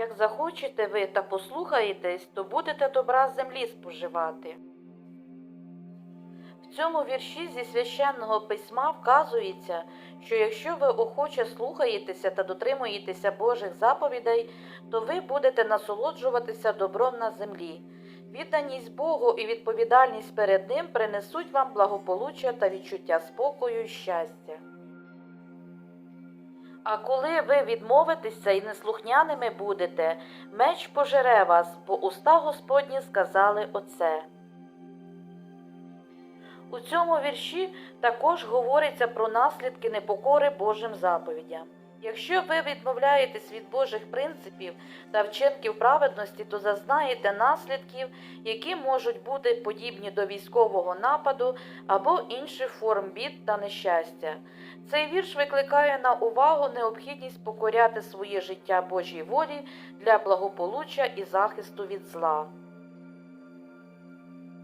Як захочете ви та послухаєтесь, то будете добра землі споживати. В цьому вірші зі священного письма вказується, що якщо ви охоче слухаєтеся та дотримуєтеся Божих заповідей, то ви будете насолоджуватися добром на землі. Відданість Богу і відповідальність перед Ним принесуть вам благополуччя та відчуття спокою і щастя. А коли ви відмовитеся і неслухняними будете, меч пожере вас, бо уста Господні сказали оце. У цьому вірші також говориться про наслідки непокори Божим заповідям. Якщо ви відмовляєтесь від Божих принципів та вчинків праведності, то зазнаєте наслідків, які можуть бути подібні до військового нападу або інших форм бід та нещастя. Цей вірш викликає на увагу необхідність покоряти своє життя Божій волі для благополуччя і захисту від зла.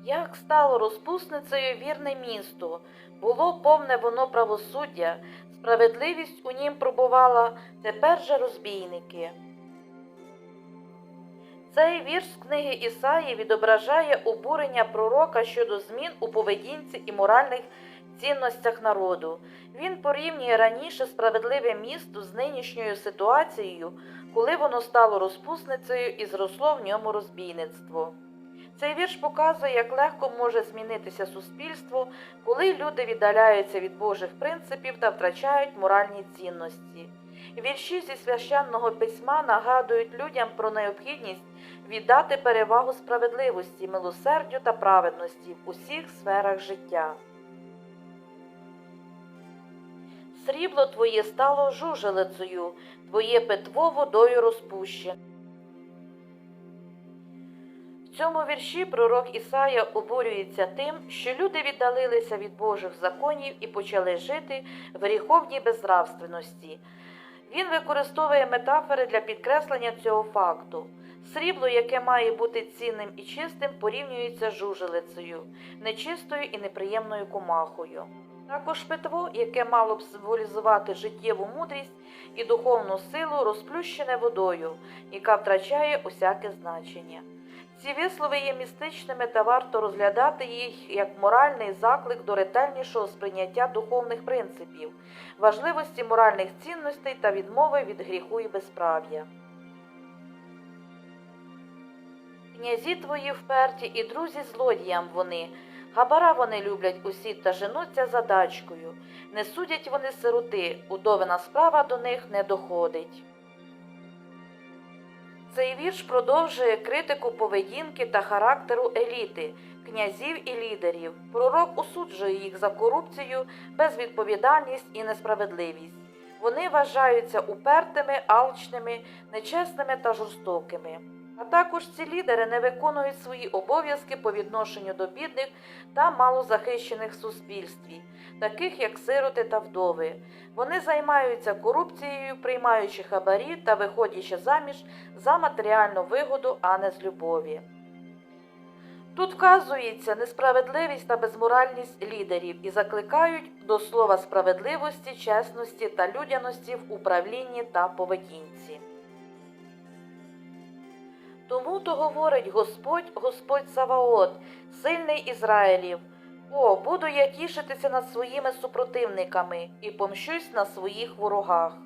Як стало розпусницею вірне місто, було повне воно правосуддя, справедливість у нім пробувала, тепер же розбійники. Цей вірш з книги Ісаї відображає обурення пророка щодо змін у поведінці і моральних цінностях народу. Він порівнює раніше справедливе місто з нинішньою ситуацією, коли воно стало розпусницею і зросло в ньому розбійництво. Цей вірш показує, як легко може змінитися суспільство, коли люди віддаляються від Божих принципів та втрачають моральні цінності. Вірші зі священного письма нагадують людям про необхідність віддати перевагу справедливості, милосердю та праведності в усіх сферах життя. Срібло твоє стало жужелицею, твоє петво водою розпущене. В цьому вірші пророк Ісая обурюється тим, що люди віддалилися від Божих законів і почали жити в гріховній безнравственності. Він використовує метафори для підкреслення цього факту. Срібло, яке має бути цінним і чистим, порівнюється з жужелицею, нечистою і неприємною комахою. Також питво, яке мало б символізувати життєву мудрість і духовну силу, розплющене водою, яка втрачає усяке значення. Ці вислови є містичними та варто розглядати їх як моральний заклик до ретельнішого сприйняття духовних принципів, важливості моральних цінностей та відмови від гріху і безправ'я. Князі твої вперті і друзі злодіям вони, габара вони люблять усі та женуться за дачкою, не судять вони сироти, удовина справа до них не доходить. Цей вірш продовжує критику поведінки та характеру еліти, князів і лідерів. Пророк осуджує їх за корупцію, безвідповідальність і несправедливість. Вони вважаються упертими, алчними, нечесними та жорстокими. А також ці лідери не виконують свої обов'язки по відношенню до бідних та малозахищених в суспільстві, таких як сироти та вдови. Вони займаються корупцією, приймаючи хабарі та виходячи заміж за матеріальну вигоду, а не з любові. Тут вказується несправедливість та безморальність лідерів і закликають до слова справедливості, чесності та людяності в управлінні та поведінці. Тому то говорить Господь, Господь Саваот, сильний Ізраїлів. О, буду я тішитися над своїми супротивниками і помщусь на своїх ворогах.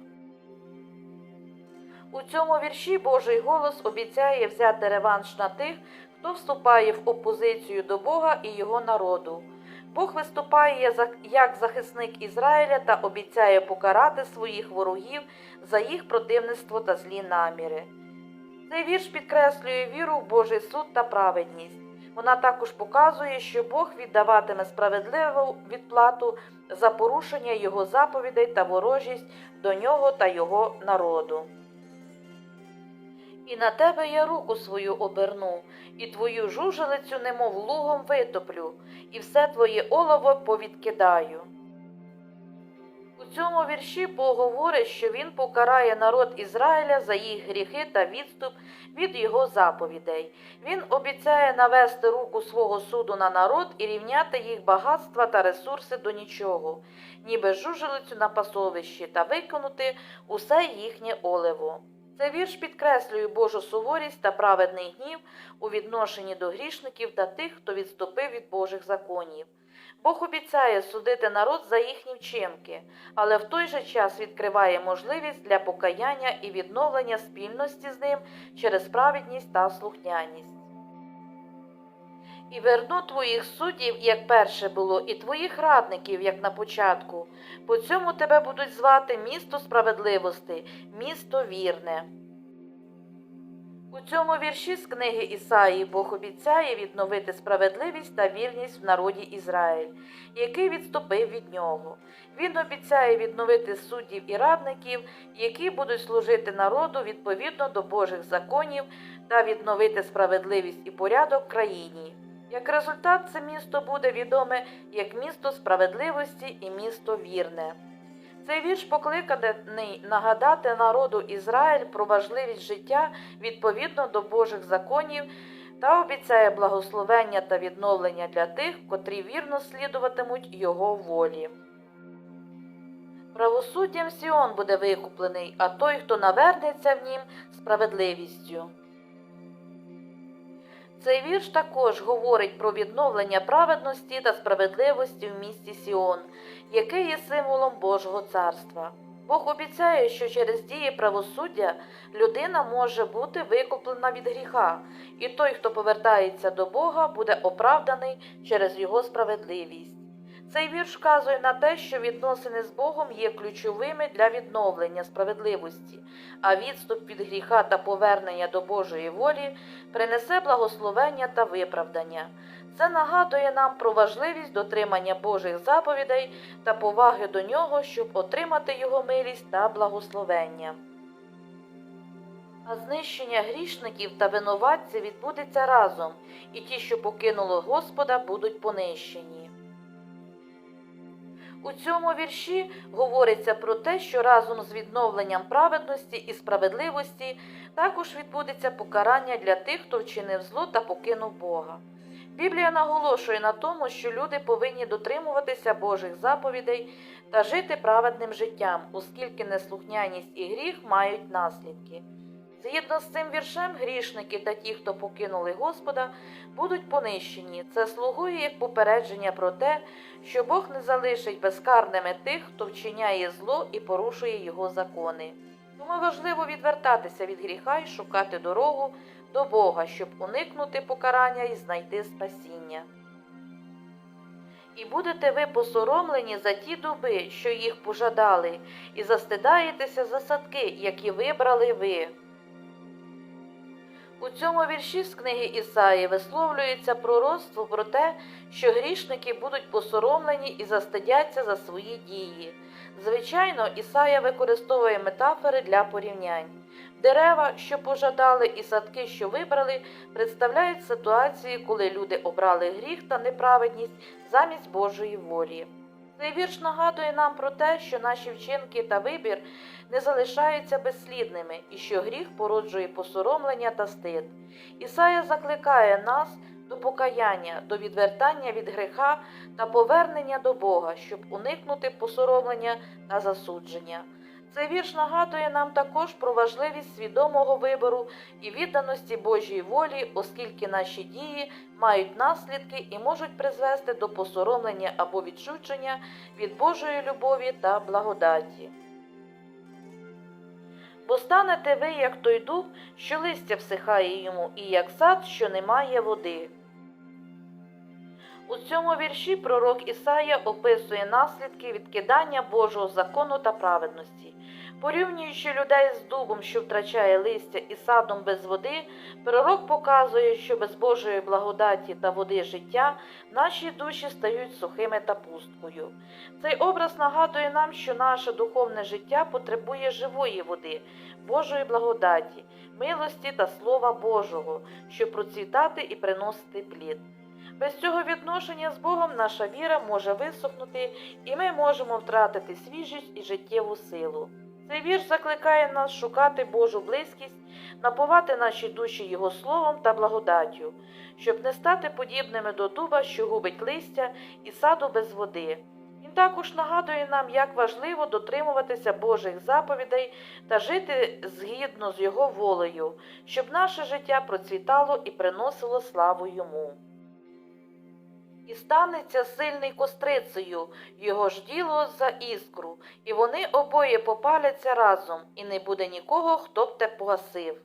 У цьому вірші Божий голос обіцяє взяти реванш на тих, хто вступає в опозицію до Бога і його народу. Бог виступає як захисник Ізраїля та обіцяє покарати своїх ворогів за їх противництво та злі наміри. Цей вірш підкреслює віру в Божий суд та праведність. Вона також показує, що Бог віддаватиме справедливу відплату за порушення його заповідей та ворожість до нього та його народу. І на тебе я руку свою оберну, і твою жужелицю, немов лугом витоплю, і все твоє олово повідкидаю. У цьому вірші Бог говорить, що він покарає народ Ізраїля за їх гріхи та відступ від його заповідей. Він обіцяє навести руку свого суду на народ і рівняти їх багатства та ресурси до нічого, ніби жужелицю на пасовищі, та виконати усе їхнє оливо. Цей вірш підкреслює Божу суворість та праведний гнів у відношенні до грішників та тих, хто відступив від Божих законів. Бог обіцяє судити народ за їхні вчинки, але в той же час відкриває можливість для покаяння і відновлення спільності з ним через праведність та слухняність. І верну твоїх суддів, як перше було, і твоїх радників, як на початку. По цьому тебе будуть звати місто справедливости, місто вірне. У цьому вірші з книги Ісаї Бог обіцяє відновити справедливість та вірність в народі Ізраїль, який відступив від нього. Він обіцяє відновити суддів і радників, які будуть служити народу відповідно до Божих законів та відновити справедливість і порядок країні. Як результат, це місто буде відоме як місто справедливості і місто вірне. Цей вірш покликаний нагадати народу Ізраїль про важливість життя відповідно до Божих законів та обіцяє благословення та відновлення для тих, котрі вірно слідуватимуть Його волі. Правосуддям Сіон буде викуплений, а той, хто навернеться в нім, справедливістю. Цей вірш також говорить про відновлення праведності та справедливості в місті Сіон, яке є символом Божого царства. Бог обіцяє, що через дії правосуддя людина може бути викуплена від гріха, і той, хто повертається до Бога, буде оправданий через його справедливість. Цей вірш вказує на те, що відносини з Богом є ключовими для відновлення справедливості, а відступ від гріха та повернення до Божої волі принесе благословення та виправдання. Це нагадує нам про важливість дотримання Божих заповідей та поваги до нього, щоб отримати його милість та благословення. А знищення грішників та винуватців відбудеться разом, і ті, що покинули Господа, будуть понищені. У цьому вірші говориться про те, що разом з відновленням праведності і справедливості також відбудеться покарання для тих, хто вчинив зло та покинув Бога. Біблія наголошує на тому, що люди повинні дотримуватися Божих заповідей та жити праведним життям, оскільки неслухняність і гріх мають наслідки. Згідно з цим віршем, грішники та ті, хто покинули Господа, будуть понищені. Це слугує як попередження про те, що Бог не залишить безкарними тих, хто вчиняє зло і порушує його закони. Тому важливо відвертатися від гріха і шукати дорогу до Бога, щоб уникнути покарання і знайти спасіння. І будете ви посоромлені за ті дуби, що їх пожадали, і застидаєтеся за садки, які вибрали ви. У цьому вірші з книги Ісаї висловлюється пророцтво про те, що грішники будуть посоромлені і застидяться за свої дії. Звичайно, Ісая використовує метафори для порівнянь. Дерева, що пожадали, і садки, що вибрали, представляють ситуації, коли люди обрали гріх та неправедність замість Божої волі. Цей вірш нагадує нам про те, що наші вчинки та вибір не залишаються безслідними і що гріх породжує посоромлення та стид. Ісая закликає нас до покаяння, до відвертання від гріха та повернення до Бога, щоб уникнути посоромлення та засудження. Цей вірш нагадує нам також про важливість свідомого вибору і відданості Божій волі, оскільки наші дії мають наслідки і можуть призвести до посоромлення або відчудження від Божої любові та благодаті. Бо станете ви, як той дуб, що листя всихає йому, і як сад, що не має води. У цьому вірші пророк Ісая описує наслідки відкидання Божого закону та праведності. Порівнюючи людей з дубом, що втрачає листя, і садом без води, пророк показує, що без Божої благодаті та води життя наші душі стають сухими та пусткою. Цей образ нагадує нам, що наше духовне життя потребує живої води, Божої благодаті, милості та Слова Божого, щоб процвітати і приносити плід. Без цього відношення з Богом наша віра може висохнути, і ми можемо втратити свіжість і життєву силу. Цей вірш закликає нас шукати Божу близькість, напувати наші душі Його словом та благодаттю, щоб не стати подібними до дуба, що губить листя і саду без води. Він також нагадує нам, як важливо дотримуватися Божих заповідей та жити згідно з Його волею, щоб наше життя процвітало і приносило славу йому. І станеться сильний кострицею, його ж діло за іскру, і вони обоє попаляться разом, і не буде нікого, хто б те погасив.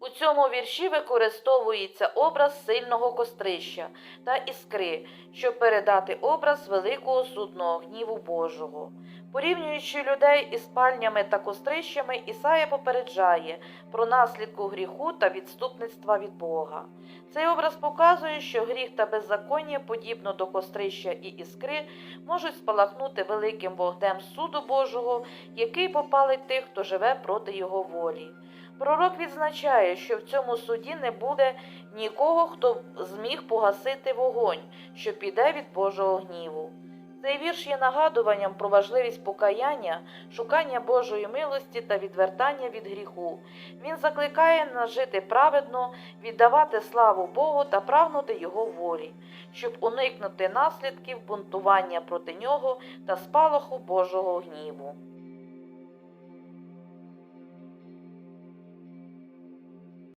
У цьому вірші використовується образ сильного кострища та іскри, щоб передати образ великого судного гніву Божого. Порівнюючи людей із пальнями та кострищами, Ісая попереджає про наслідку гріху та відступництва від Бога. Цей образ показує, що гріх та беззаконня, подібно до кострища і іскри, можуть спалахнути великим вогнем суду Божого, який попалить тих, хто живе проти його волі. Пророк відзначає, що в цьому суді не буде нікого, хто зміг погасити вогонь, що піде від Божого гніву. Цей вірш є нагадуванням про важливість покаяння, шукання Божої милості та відвертання від гріху. Він закликає нас жити праведно, віддавати славу Богу та прагнути Його волі, щоб уникнути наслідків бунтування проти нього та спалаху Божого гніву.